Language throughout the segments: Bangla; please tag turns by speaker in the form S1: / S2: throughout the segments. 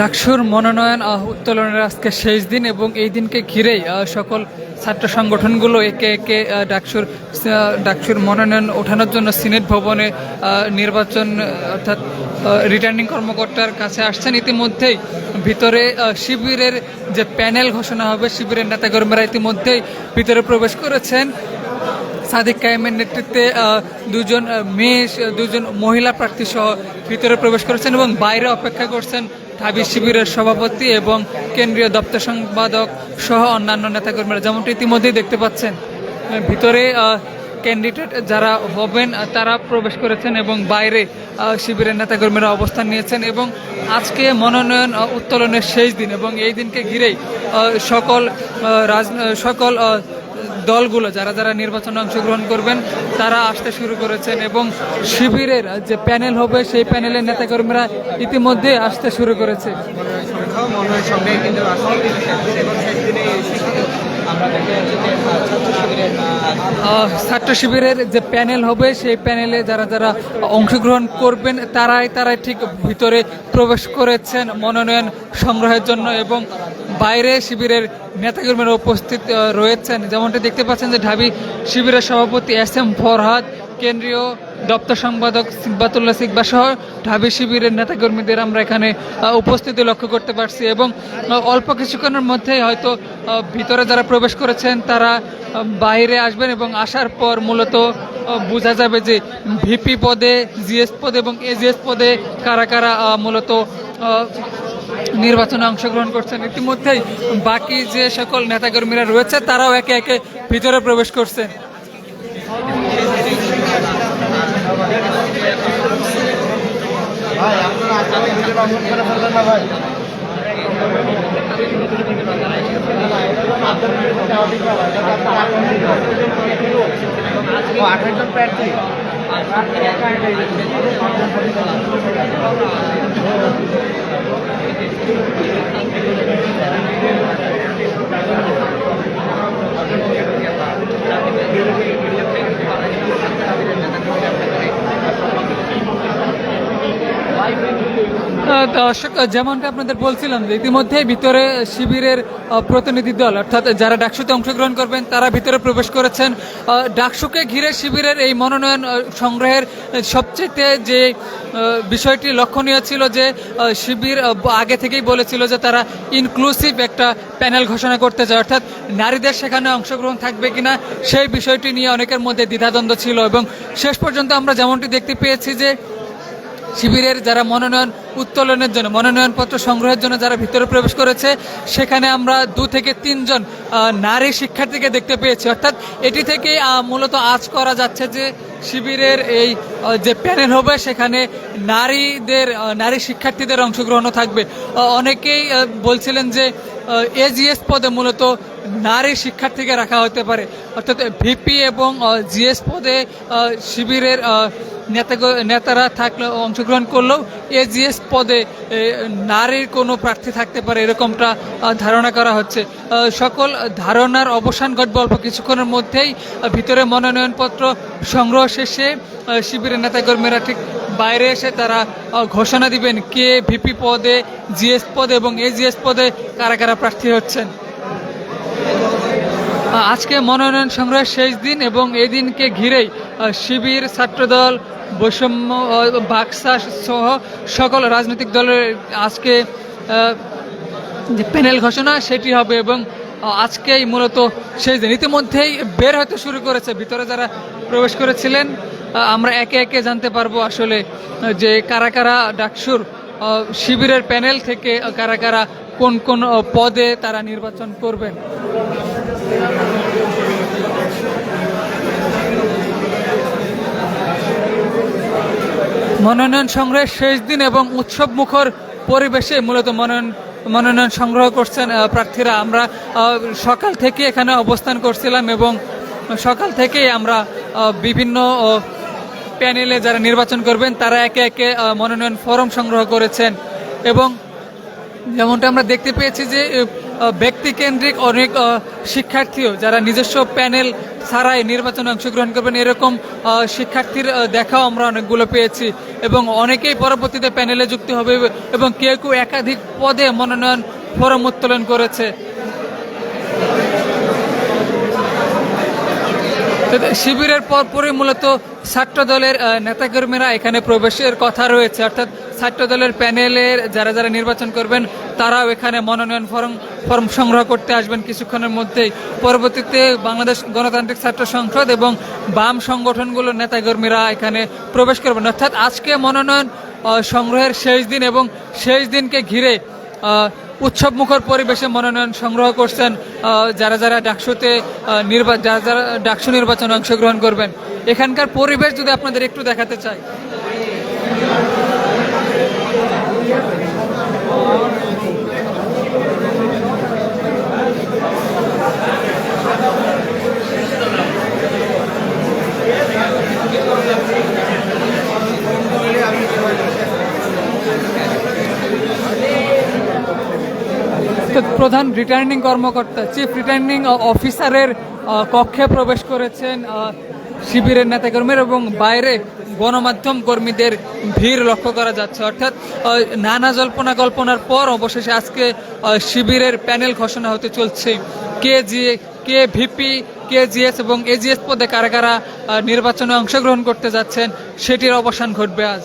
S1: ডাকসুর মনোনয়ন উত্তোলনের আজকে শেষ দিন এবং এই দিনকে ঘিরেই সকল ছাত্র সংগঠনগুলো একে একে ডাকসুর ডাকসুর মনোনয়ন ওঠানোর জন্য সিনেট ভবনে নির্বাচন, অর্থাৎ রিটার্নিং কর্মকর্তার কাছে আসছেন। ইতিমধ্যেই ভিতরে শিবিরের যে প্যানেল ঘোষণা হবে, শিবিরের নেতাকর্মীরা ইতিমধ্যেই ভিতরে প্রবেশ করেছেন। সাদিক কায়েমের নেতৃত্বে দুজন মেয়ে, দুজন মহিলা প্রার্থী সহ ভিতরে প্রবেশ করেছেন এবং বাইরে অপেক্ষা করছেন ঢাবি শিবিরের সভাপতি এবং কেন্দ্রীয় দপ্তর সম্পাদক সহ অন্যান্য নেতাকর্মীরা। যেমনটি ইতিমধ্যেই দেখতে পাচ্ছেন ভিতরে ক্যান্ডিডেট যারা হবেন তারা প্রবেশ করেছেন এবং বাইরে শিবিরের নেতাকর্মীরা অবস্থান নিয়েছেন এবং আজকে মনোনয়ন উত্তোলনের শেষ দিন এবং এই দিনকে ঘিরেই সকল রাজ সকল দলগুলো যারা যারা নির্বাচনে অংশগ্রহণ করবেন, তারা আসতে শুরু করেছেন এবং শিবিরের যে প্যানেল হবে, সেই প্যানেলের নেতাকর্মীরা ইতিমধ্যে আসতে শুরু করেছে।
S2: ছাত্র শিবিরের
S1: যে প্যানেল হবে, সেই প্যানেলে যারা যারা অংশগ্রহণ করবেন, তারাই তারাই ঠিক ভিতরে প্রবেশ করেছেন মনোনয়ন সংগ্রহের জন্য এবং বাইরে শিবিরের নেতাকর্মীরা উপস্থিত রয়েছেন। যেমনটি দেখতে পাচ্ছেন যে ঢাবি শিবিরের সভাপতি এস এম ফরহাদ, কেন্দ্রীয় দপ্তর সম্পাদক সিকবাতুল্লাহ সিকবা সহ ঢাবি শিবিরের নেতাকর্মীদের আমরা এখানে উপস্থিতি লক্ষ্য করতে পারছি এবং অল্প কিছুক্ষণের মধ্যেই হয়তো ভিতরে যারা প্রবেশ করেছেন তারা বাইরে আসবেন এবং আসার পর মূলত বোঝা যাবে যে ভিপি পদে, জিএস পদে এবং এজিএস পদে কারা কারা মূলত নির্বাচনে অংশগ্রহণ করছেন। ইতিমধ্যেই বাকি যে সকল নেতাকর্মীরা রয়েছে, তারাও একে একে ভিতরে প্রবেশ
S2: জন প্রার্থী।
S1: Thank you. দর্শক যেমনটা আপনাদের বলছিলাম যে ইতিমধ্যে ভিতরে শিবিরের প্রতিনিধি দল, অর্থাৎ যারা ডাকসুতে অংশগ্রহণ করবেন, তারা ভিতরে প্রবেশ করেছেন। ডাকসুকে ঘিরে শিবিরের এই মনোনয়ন সংগ্রহের সবচেয়ে যে বিষয়টি লক্ষণীয় ছিল যে শিবির আগে থেকেই বলেছিল যে তারা ইনক্লুসিভ একটা প্যানেল ঘোষণা করতে চায়। অর্থাৎ নারীদের সেখানে অংশগ্রহণ থাকবে কিনা, সেই বিষয়টি নিয়ে অনেকের মধ্যে দ্বিধাদ্বন্দ্ব ছিল এবং শেষ পর্যন্ত আমরা যেমনটি দেখতে পেয়েছি যে শিবিরের যারা মনোনয়ন উত্তোলনের জন্য মনোনয়নপত্র সংগ্রহের জন্য যারা ভিতরে প্রবেশ করেছে, সেখানে আমরা দু থেকে তিনজন নারী শিক্ষার্থীকে দেখতে পেয়েছি। অর্থাৎ এটি থেকে মূলত আজ করা যাচ্ছে যে শিবিরের এই যে প্যানেল হবে, সেখানে নারীদের নারী শিক্ষার্থীদের অংশগ্রহণও থাকবে। অনেকেই বলছিলেন যে এজিএস পদে মূলত নারী শিক্ষার্থীকে রাখা হতে পারে। অর্থাৎ ভিপি এবং জিএস পদে শিবিরের আহ, নেতা নেতারা থাকলে অংশগ্রহণ করলেও এজিএস পদে নারীর কোনো প্রার্থী থাকতে পারে এরকমটা ধারণা করা হচ্ছে। সকল ধারণার অবসান ঘটবে অল্প কিছুক্ষণের মধ্যেই। ভিতরে মনোনয়নপত্র সংগ্রহ শেষে শিবিরের নেতাকর্মীরা ঠিক বাইরে এসে তারা ঘোষণা দিবেন কে ভিপি পদে জিএস পদে এবং এজিএস পদে কারা কারা প্রার্থী হচ্ছেন। আজকে মনোনয়ন সংগ্রহের শেষ দিন এবং এই দিনকে ঘিরেই শিবির, ছাত্রদল, বৈষম্য বাক্সা সহ সকল রাজনৈতিক দলের আজকে যে প্যানেল ঘোষণা সেটি হবে এবং আজকেই মূলত শেষ দিন। ইতিমধ্যেই বের হতে শুরু করেছে, ভিতরে যারা প্রবেশ করেছিলেন আমরা একে একে জানতে পারব আসলে যে কারা কারা ডাকসুর শিবিরের প্যানেল থেকে কারা কারা কোন কোন পদে তারা নির্বাচন করবেন। মনোনয়ন সংগ্রহের শেষ দিন এবং উৎসব মুখর পরিবেশে মূলত মনোনয়ন মনোনয়ন সংগ্রহ করছেন প্রার্থীরা। আমরা সকাল থেকে এখানে অবস্থান করছিলাম এবং সকাল থেকেই আমরা বিভিন্ন প্যানেলে যারা নির্বাচন করবেন, তারা একে একে মনোনয়ন ফরম সংগ্রহ করেছেন এবং যেমনটা আমরা দেখতে পেয়েছি যে ব্যক্তিকেন্দ্রিক অনেক শিক্ষার্থীও যারা নিজস্ব প্যানেল ছাড়াই নির্বাচনে অংশগ্রহণ করবেন, এরকম শিক্ষার্থীর দেখাও আমরা অনেকগুলো পেয়েছি। এবং অনেকেই পরবর্তীতে প্যানেলে যুক্ত হবে এবং কেউ কেউ একাধিক পদে মনোনয়ন ফরম উত্তোলন করেছে। শিবিরের পরপরই মূলত ছাত্র দলের নেতাকর্মীরা এখানে প্রবেশের কথা রয়েছে। অর্থাৎ ছাত্র দলের প্যানেলের যারা যারা নির্বাচন করবেন, তারাও এখানে মনোনয়ন ফর্ম ফর্ম সংগ্রহ করতে আসবেন কিছুক্ষণের মধ্যেই। পরবর্তীতে বাংলাদেশ গণতান্ত্রিক ছাত্র সংসদ এবং বাম সংগঠনগুলোর নেতাকর্মীরা এখানে প্রবেশ করবেন। অর্থাৎ আজকে মনোনয়ন সংগ্রহের শেষ দিন এবং শেষ দিনকে ঘিরে উৎসব মুখর পরিবেশে মনোনয়ন সংগ্রহ করছেন যারা যারা ডাকসুতে নির্বা, যারা যারা ডাকসু নির্বাচনে অংশগ্রহণ করবেন। এখানকার পরিবেশ যদি আপনাদের একটু দেখাতে চাই। প্রধান রিটার্নিং কর্মকর্তা চিফ রিটার্নিং অফিসারের কক্ষে প্রবেশ করেছেন শিবিরের নেতাকর্মীর এবং বাইরে গণমাধ্যম কর্মীদের ভিড় লক্ষ্য করা যাচ্ছে। অর্থাৎ নানা জল্পনা কল্পনার পর অবশেষে আজকে শিবিরের প্যানেল ঘোষণা হতে চলছে। কে জি, কে ভিপি, কে জিএস এবং এজিএস পদে কারা কারা নির্বাচনে অংশগ্রহণ করতে যাচ্ছেন, সেটির অবসান ঘটবে আজ।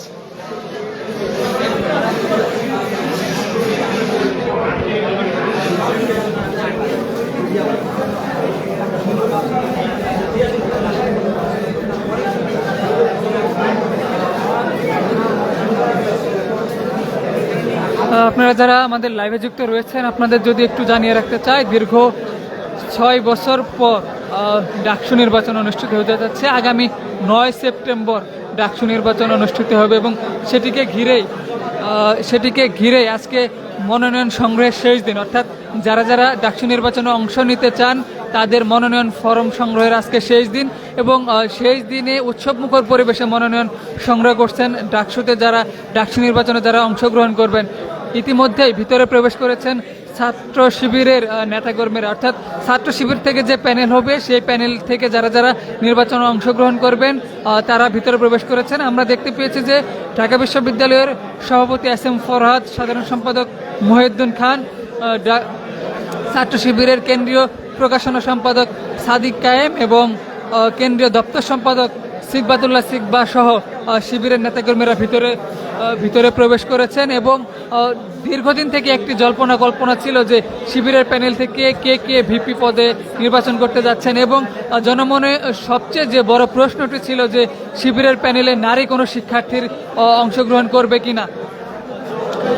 S1: আপনারা যারা আমাদের লাইভে যুক্ত রয়েছেন, আপনাদের যদি একটু জানিয়ে রাখতে চাই, দীর্ঘ ছয় বছর পর ডাকসু নির্বাচন অনুষ্ঠিত হতে যাচ্ছে। আগামী নয় সেপ্টেম্বর ডাকসু নির্বাচন অনুষ্ঠিত হবে এবং সেটিকে ঘিরেই সেটিকে ঘিরেই আজকে মনোনয়ন সংগ্রহের শেষ দিন। অর্থাৎ যারা যারা ডাকসু নির্বাচনে অংশ নিতে চান, তাদের মনোনয়ন ফরম সংগ্রহের আজকে শেষ দিন এবং শেষ দিনে উৎসবমুখর পরিবেশে মনোনয়ন সংগ্রহ করছেন ডাকসুতে যারা, ডাকসু নির্বাচনে যারা অংশগ্রহণ করবেন ইতিমধ্যেই ভিতরে প্রবেশ করেছেন ছাত্র শিবিরের নেতাকর্মীরা। অর্থাৎ ছাত্র শিবির থেকে যে প্যানেল হবে, সেই প্যানেল থেকে যারা যারা নির্বাচনে অংশগ্রহণ করবেন তারা ভিতরে প্রবেশ করেছেন। আমরা দেখতে পেয়েছি যে ঢাকা বিশ্ববিদ্যালয়ের সভাপতি এস এম ফরহাদ, সাধারণ সম্পাদক মহিউদ্দিন খান ছাত্র শিবিরের কেন্দ্রীয় প্রকাশনা সম্পাদক সাদিক কায়েম এবং কেন্দ্রীয় দপ্তর সম্পাদক সিকবাতুল্লাহ সিকবা সহ শিবিরের নেতাকর্মীরা ভিতরে ভিতরে প্রবেশ করেছেন এবং দীর্ঘদিন থেকে একটি জল্পনা কল্পনা ছিল যে শিবিরের প্যানেল থেকে কে কে ভিপি পদে নির্বাচন করতে যাচ্ছেন এবং জনমনে সবচেয়ে যে বড় প্রশ্নটি ছিল যে শিবিরের প্যানেলে নারী কোনো শিক্ষার্থীর অংশগ্রহণ করবে কিনা।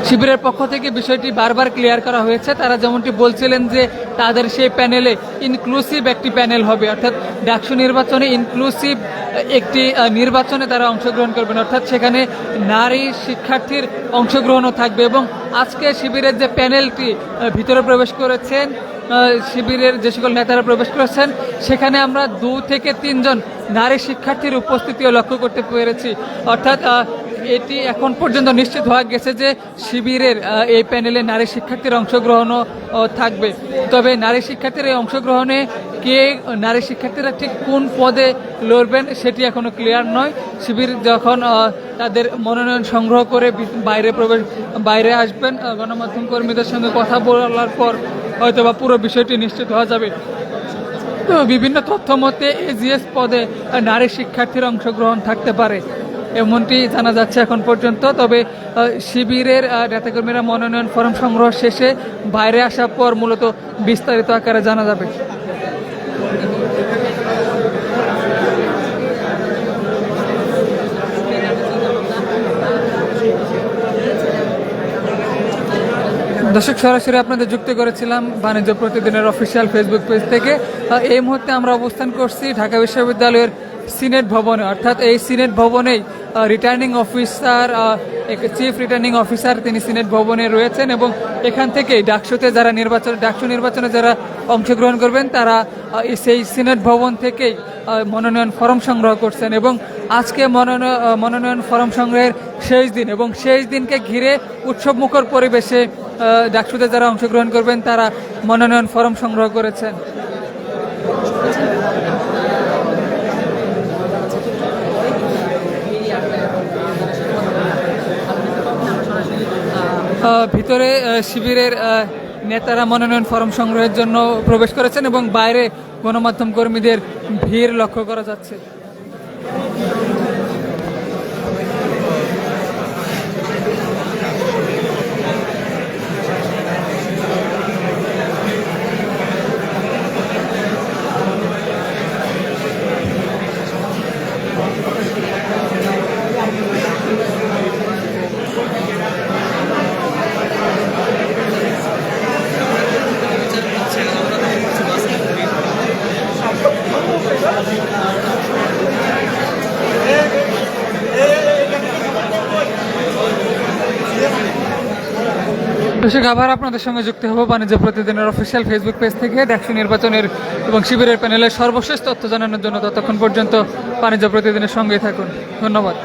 S1: শিবিরের পক্ষ থেকে বিষয়টি বারবার ক্লিয়ার করা হয়েছে। তারা যেমনটি বলছিলেন যে তাদের সেই প্যানেলে ইনক্লুসিভ একটি প্যানেল হবে। অর্থাৎ ডাকসু নির্বাচনে ইনক্লুসিভ একটি নির্বাচনে তারা অংশগ্রহণ করবেন। অর্থাৎ সেখানে নারী শিক্ষার্থীর অংশগ্রহণও থাকবে এবং আজকে শিবিরের যে প্যানেলটি ভিতরে প্রবেশ করেছেন শিবিরের যে সকল নেতারা প্রবেশ করেছেন, সেখানে আমরা দু থেকে তিনজন নারী শিক্ষার্থীর উপস্থিতিও লক্ষ্য করতে পেরেছি। অর্থাৎ এটি এখন পর্যন্ত নিশ্চিত হওয়া গেছে যে শিবিরের এই প্যানেলে নারী শিক্ষার্থীর অংশগ্রহণও থাকবে। তবে নারী শিক্ষার্থীর এই অংশগ্রহণে কে, নারী শিক্ষার্থীরা ঠিক কোন পদে লড়বেন সেটি এখনও ক্লিয়ার নয়। শিবির যখন তাদের মনোনয়ন সংগ্রহ করে বাইরে প্রবেশ, বাইরে আসবেন গণমাধ্যম কর্মীদের সঙ্গে কথা বলার পর হয়তো বা পুরো বিষয়টি নিশ্চিত হওয়া যাবে। বিভিন্ন তথ্য মতে এজিএস পদে নারী শিক্ষার্থীর অংশগ্রহণ থাকতে পারে। এমনটি জানা যাচ্ছে এখন পর্যন্ত। তবে শিবিরের নেতাকর্মীরা মনোনয়ন ফর্ম সংগ্রহ শেষে বাইরে আসার পর মূলত বিস্তারিত আকারে জানা যাবে। দর্শক, সরাসরি আপনাদের যুক্ত করেছিলাম বাণিজ্য প্রতিদিনের অফিসিয়াল ফেসবুক পেজ থেকে। এই মুহূর্তে আমরা অবস্থান করছি ঢাকা বিশ্ববিদ্যালয়ের সিনেট ভবনে। অর্থাৎ এই senate ভবনেই returning officer chief returning officer তিনি সিনেট ভবনে রয়েছেন এবং এখান থেকেই ডাকসুতে যারা নির্বাচন ডাকসু নির্বাচনে যারা অংশগ্রহণ করবেন, তারা সেই সিনেট ভবন থেকেই মনোনয়ন ফরম সংগ্রহ করছেন এবং আজকে মনোনয়ন মনোনয়ন ফর্ম সংগ্রহের শেষ দিন এবং শেষ দিনকে ঘিরে উৎসবমুখর পরিবেশে ডাকসুতে যারা অংশগ্রহণ করবেন, তারা মনোনয়ন ফরম সংগ্রহ করেছেন। ভিতরে শিবিরের নেতারা মনোনয়ন ফরম সংগ্রহের জন্য প্রবেশ করেছেন এবং বাইরে গণমাধ্যম কর্মীদের ভিড় লক্ষ্য করা যাচ্ছে। দর্শক আবার আপনাদের সঙ্গে যুক্ত হব বাণিজ্য প্রতিদিনের অফিসিয়াল ফেসবুক পেজ থেকে ডাকসু নির্বাচনের এবং শিবিরের প্যানেলের সর্বশেষ তথ্য জানানোর জন্য ততক্ষণ পর্যন্ত বাণিজ্য প্রতিদিনের সঙ্গেই থাকুন। ধন্যবাদ।